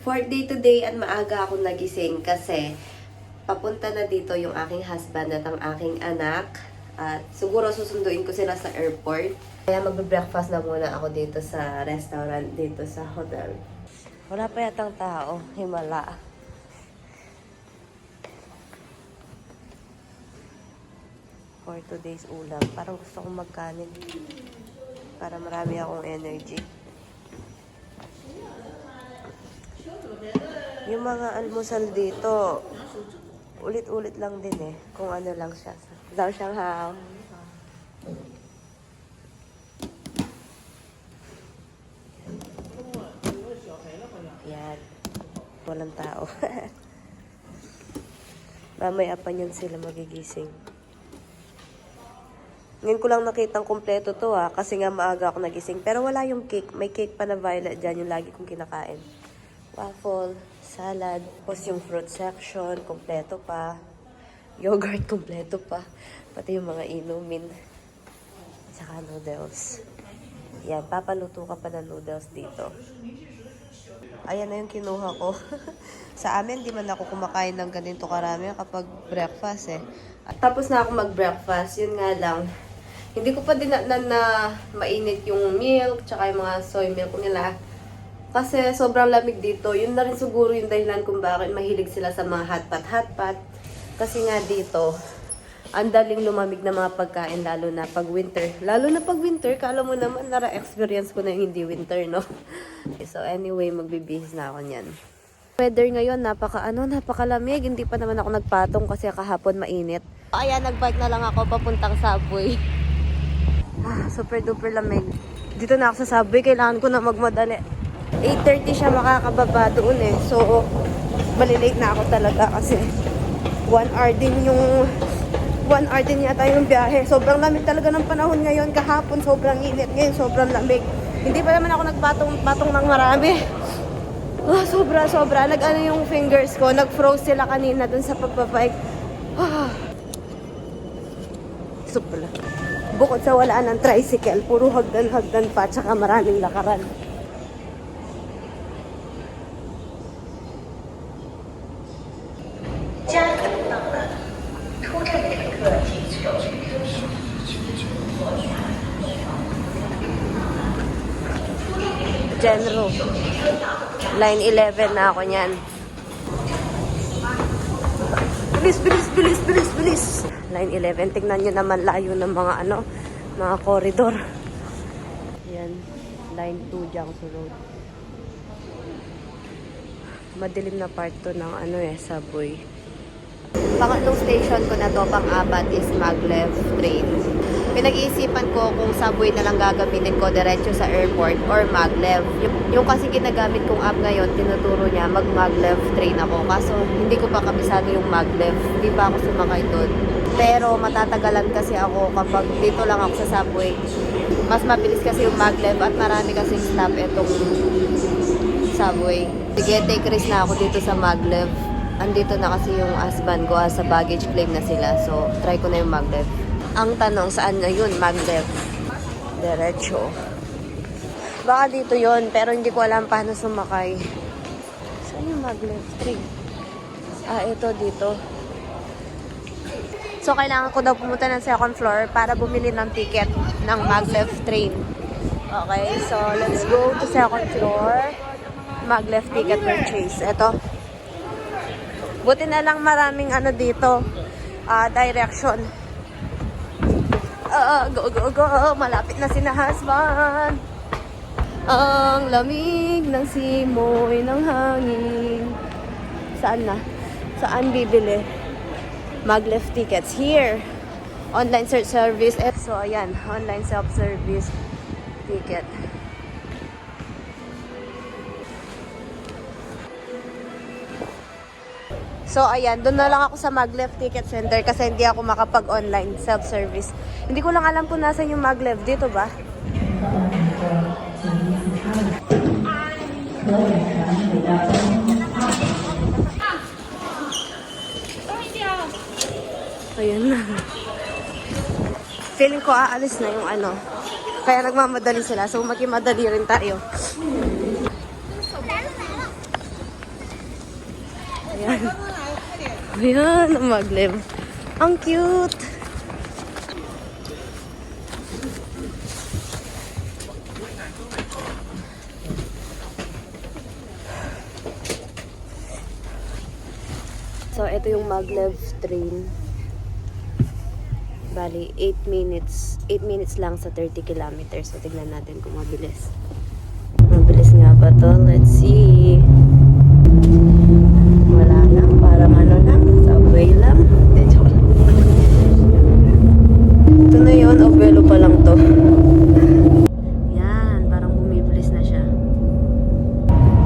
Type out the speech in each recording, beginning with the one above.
For day to day at maaga ako nagising kasi papunta na dito yung aking husband at ang aking anak. At siguro susunduin ko sila sa airport. Kaya magbe-breakfast na muna ako dito sa restaurant, dito sa hotel. Wala pa yatang tao. Himala. For today's ulam. Parang gusto kong magkanin. Para marami akong energy. Yung mga almusal dito, ulit-ulit lang din eh. Kung ano lang siya. Zhao Shanghao. Yan. Walang tao. Mamaya pa niyan sila magigising. Ngayon ko lang nakitang kompleto to ha, kasi nga maaga ako nagising. Pero wala yung cake. May cake pa na violet dyan, yung lagi kong kinakain. Waffle, salad, tapos yung fruit section, kompleto pa. Yogurt, kompleto pa. Pati yung mga inumin. Tsaka noodles. Yan, papaluto ka pa ng noodles dito. Ayan na yung kinuha ko. Sa amin, di man ako kumakain ng ganito karami kapag breakfast eh. At tapos na ako mag-breakfast, yun nga lang. Hindi ko pa din na, na, na mainit yung milk, tsaka yung mga soy milk nila. Kasi sobrang lamig dito. Yun na rin siguro yung dahilan kung bakit mahilig sila sa mga hotpot hotpot. Kasi nga dito, ang daling lumamig na mga pagkain lalo na pag winter. Lalo na pag winter, kala mo naman nara-experience ko na yung hindi winter, no? So anyway, magbibihis na ako niyan. Weather ngayon, napaka ano, napakalamig. Hindi pa naman ako nagpatong kasi kahapon mainit. Kaya nagbike na lang ako papuntang subway. Ah, super duper lamig. Dito na ako sa subway, kailangan ko na magmadali. 8.30 siya makakababa doon eh. So, malilate na ako talaga kasi 1 hour din yung 1 hour din yata yung biyahe. Sobrang lamig talaga ng panahon ngayon. Kahapon sobrang init. Ngayon sobrang lamig. Hindi pa naman ako nagpatong-patong ng marami. Ah, sobra, sobra. Nag-ano yung fingers ko. Nag-froze sila kanina dun sa pagbabike. Ah. Supla. Bukod sa wala ng tricycle, puro hagdan-hagdan pa, tsaka maraming lakaran. Genro. Line 11 na ako niyan. Bilis, bilis, bilis, bilis, bilis. Line 11. Tingnan nyo naman layo ng mga ano, mga koridor. Yan. Line 2 Jiangsu Road. Madilim na part to ng ano eh, subway. Pangatlong station ko na to, pang-apat is maglev train. Pinag-iisipan ko kung subway na lang gagamitin ko diretso sa airport or maglev. Yung, yung kasi ginagamit kong app ngayon, tinuturo niya mag-maglev train ako. Kaso hindi ko pa kabisado yung maglev. Hindi pa ako sumakay doon. Pero matatagalan kasi ako kapag dito lang ako sa subway. Mas mabilis kasi yung maglev at marami kasi stop itong subway. Sige, take risk na ako dito sa maglev. Andito na kasi yung husband ko ah, sa baggage claim na sila. So, try ko na yung maglev. Ang tanong, saan na yun, maglev? Diretso. Baka dito yon pero hindi ko alam paano sumakay. Saan yung maglev train? Ah, ito dito. So, kailangan ko daw pumunta ng second floor para bumili ng ticket ng maglev train. Okay, so let's go to second floor. Maglev ticket purchase. Ito. Buti na lang maraming ano dito, ah, direction. Go, go, go. Malapit na si na husband. Ang lamig ng simoy ng hangin. Saan na? Saan bibili? Maglev tickets. Here. Online search service. Eh, So, ayan. Online self-service ticket. So, ayan, doon na lang ako sa Maglev Ticket Center kasi hindi ako makapag-online self-service. Hindi ko lang alam kung nasan yung Maglev. Dito ba? Ayan na. Feeling ko aalis na yung ano. Kaya nagmamadali sila. So, magkimadali rin tayo. Ayan. Ayan, maglev. Ang cute. So, ito yung maglev train. Bali, 8 minutes. 8 minutes lang sa 30 kilometers. So, tignan natin kung mabilis. Mabilis nga ba to? Let's see. Wala na. Parang ano lang. Subway lang. Ito na yun. O, velo pa lang to. Yan. Parang bumibilis na siya.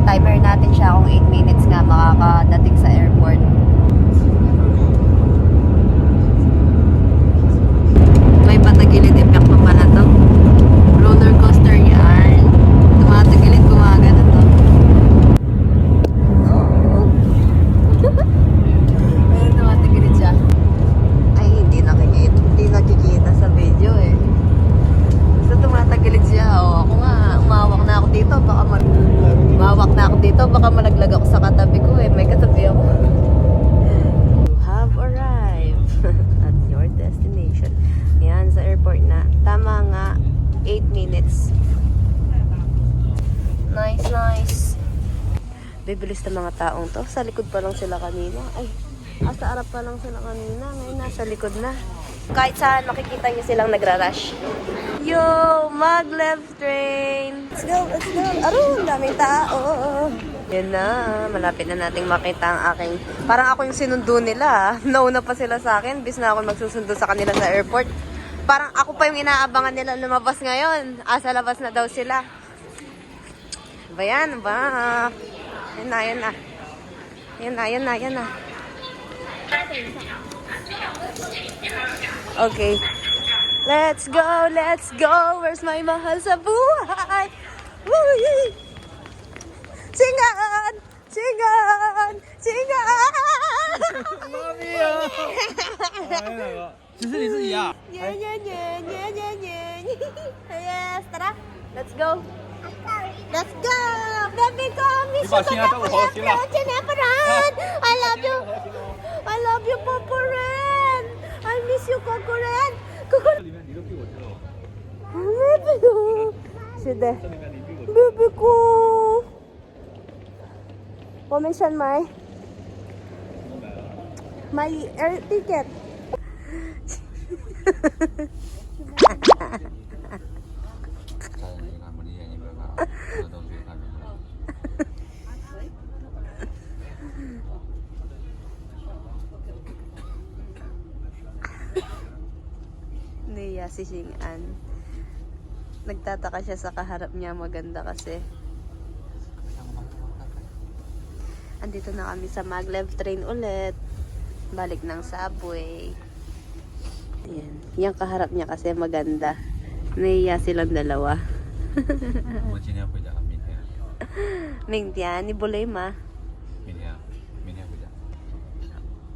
Timer natin siya kung 8 minutes nga makakadating sa airport. May patagilid effect pa pala to. Roller coaster yan. Tumatagilid, gumagano to. Pero tumatagilid siya. Ay, hindi nakikita. Hindi nakikita sa video eh. Basta tumatagilid siya. O, ako nga, umawak na ako dito. Baka mag... Umawak na ako dito. Baka malaglag ako sa katabi ko eh. May katabi ako. You have arrived at your destination. Yan, sa airport na. Tama nga, 8 minutes. Nice, nice. Bibilis ng mga taong to. Sa likod pa lang sila kanina. Ay, ah, sa harap pa lang sila kanina. Ngayon nasa likod na. Kahit saan makikita niyo silang nagra-rush. Yo, maglev train! Let's go, let's go! Aroon, daming tao! Yan na, malapit na nating makita ang aking... Parang ako yung sinundo nila. ah. Nauna pa sila sa akin, bis na ako magsusundo sa kanila sa airport. Parang ako pa yung inaabangan nila lumabas ngayon. Ah, sa labas na daw sila. Ba yan, ba? Yan na, yan na. Yan na, yan na, yan na. Okay. Let's go, let's go. Where's my mahal sa buhay? Woo! Singan! Singan! Singan! 妈咪呀！哎呀，其实你自己呀。 Yeah, yeah, yeah, yeah, yeah, yeah. Yes, tara. Let's go. Let's go! Baby ko, miss ko kagapulan pero chineparan! I love you! I love you, Papa Ren! I miss you, Coco Ren! Coco Baby ko! Sige. Baby ko! Permission, my my air ticket. si Xing An. Nagtataka siya sa kaharap niya. Maganda kasi. Andito na kami sa maglev train ulit. Balik ng subway. Ayan. Yung kaharap niya kasi maganda. Naiya silang dalawa. Mingtian, ni Bulay ma.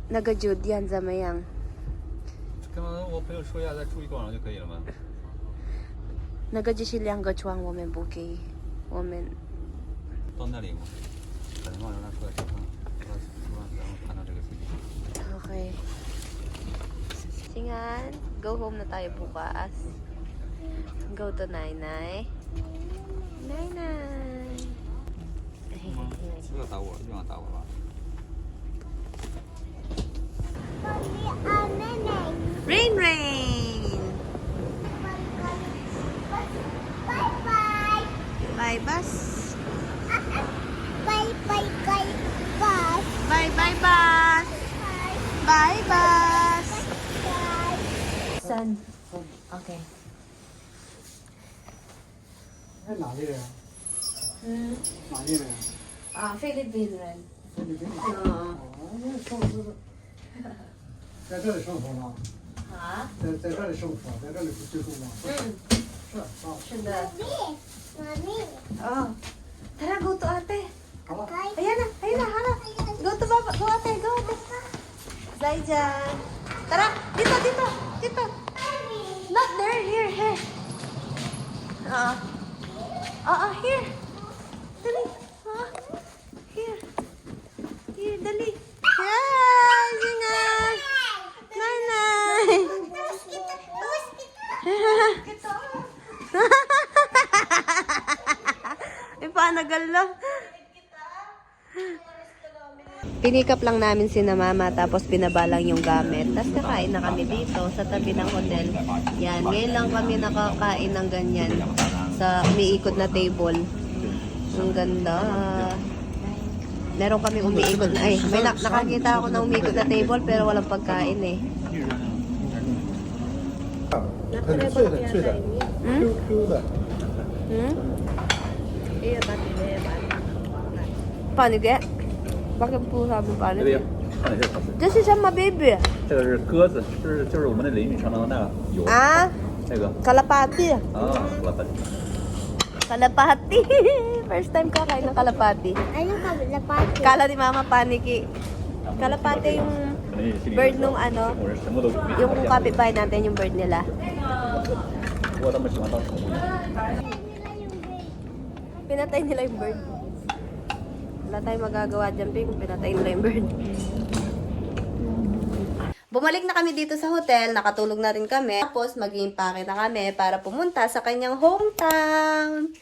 Naga-Jude yan, Zamayang. 跟我朋友说一下，再住一个晚上就可以了吗？那个就是两个床，我们不给，我们。到那里吗？打电话让他出来吃饭，出来吃饭，然后看到这个事情。好黑。平安，Go home 的大爷不花，Go 的奶奶，奶奶。不要打我，又要打我了。Bye, bus. Sun. Okay. 是哪里人？嗯，哪里人？啊，菲律宾人。菲律宾。嗯，哦，那上次在这里生活吗？啊，在在这里生活，在这里居住吗？嗯，是啊，是的。Oh. Tara, go to ate. 好了。 Ayan na, ayan na, hala. Go to baba, go ate, go Zai dyan. Tara, dito, dito, dito. Not there, here, here. Oo. Oo, here. Dali. Ha? Here. Here, dali. Yan, singan. Nanay. Ipanagal lang Pinikap lang namin si na mama tapos binabalang yung gamit. Tapos kakain na kami dito sa tabi ng hotel. Yan, ngayon lang kami nakakain ng ganyan sa umiikot na table. Ang ganda. Meron kami umiikot na, ay, may na- nakakita ako na umiikot na table pero walang pagkain eh. 很脆很脆的嗯 Bakit po sabi paano? 对呀，看哪些好吃？ This is my baby. 这个是鸽子，是就是我们的邻居常常那个有 Ah, 那个 kalapati. 啊，老板， Kalapati. First time kakain ng kalapati. Anong kalapati? Kala ni Mama paniki. Kalapati yung 可能也心里 bird nung ano, 我是什么都没 yung 发现， kapitbahay natin, yung bird nila. 不过他们喜欢当宠物养。 Pinatay nila yung bird. Wala tayong magagawa dyan, Pi, kung pinatay nila yung bird. Bumalik na kami dito sa hotel, nakatulog na rin kami. Tapos, mag-iimpake na kami para pumunta sa kanyang hometown.